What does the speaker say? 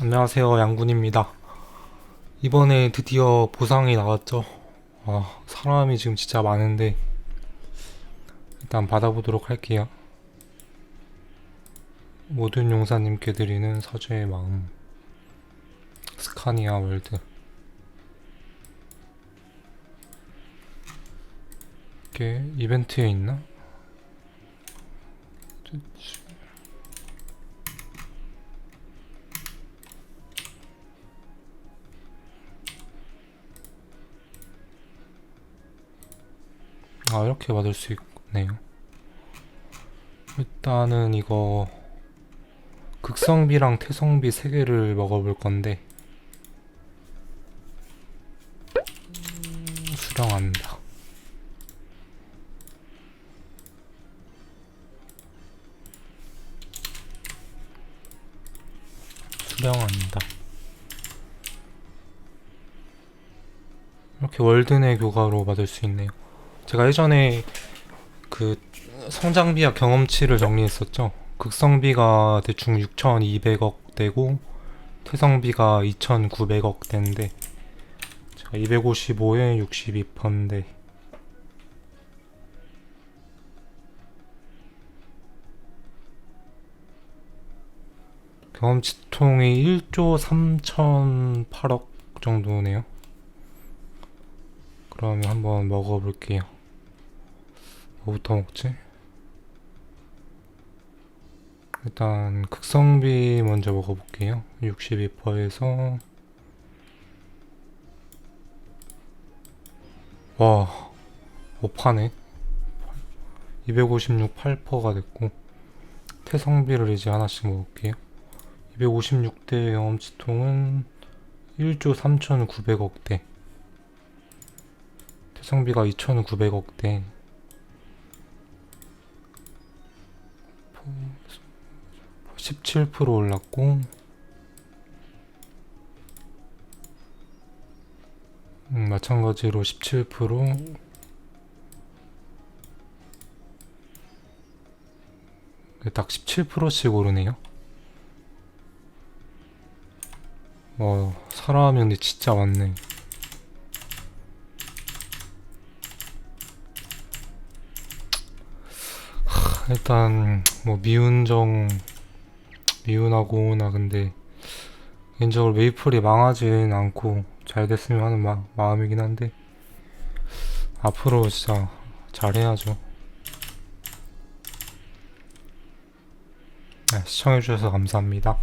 안녕하세요 양군입니다. 이번에 드디어 보상이 나왔죠. 아 사람이 지금 진짜 많은데 일단 받아보도록 할게요. 모든 용사님께 드리는 사죄의 마음. 스카니아 월드. 이게 이벤트에 있나? 아 이렇게 받을 수 있네요. 일단은 이거 극성비랑 태성비 3개를 먹어볼 건데. 음, 수령합니다. 수령합니다. 이렇게 월드내 교과로 받을 수 있네요 제가 예전에 그 성장비와 경험치를 정리했었죠. 극성비가 대충 6,200억 대고 태성비가 2,900억 대인데 제가 255에 62%인데 경험치통이 1조 3,008억 정도네요. 그러면 한번 먹어볼게요. 뭐부터 먹지? 일단 극성비 먼저 먹어볼게요. 62%에서 와 5파네 256 8%가 됐고 태성비를 이제 하나씩 먹을게요. 256대 경험치통은 1조 3,900억대 태성비가 2,900억대 17% 올랐고 음, 마찬가지로 17%딱 17%씩 오르네요. 와, 사람이 근데 진짜 많네. 하, 일단 뭐 미운정 미운하고 나 근데 개인적으로 메이플이 망하진 않고 잘 됐으면 하는 마, 마음이긴 한데 앞으로 진짜 잘해야죠. 네, 시청해주셔서 감사합니다.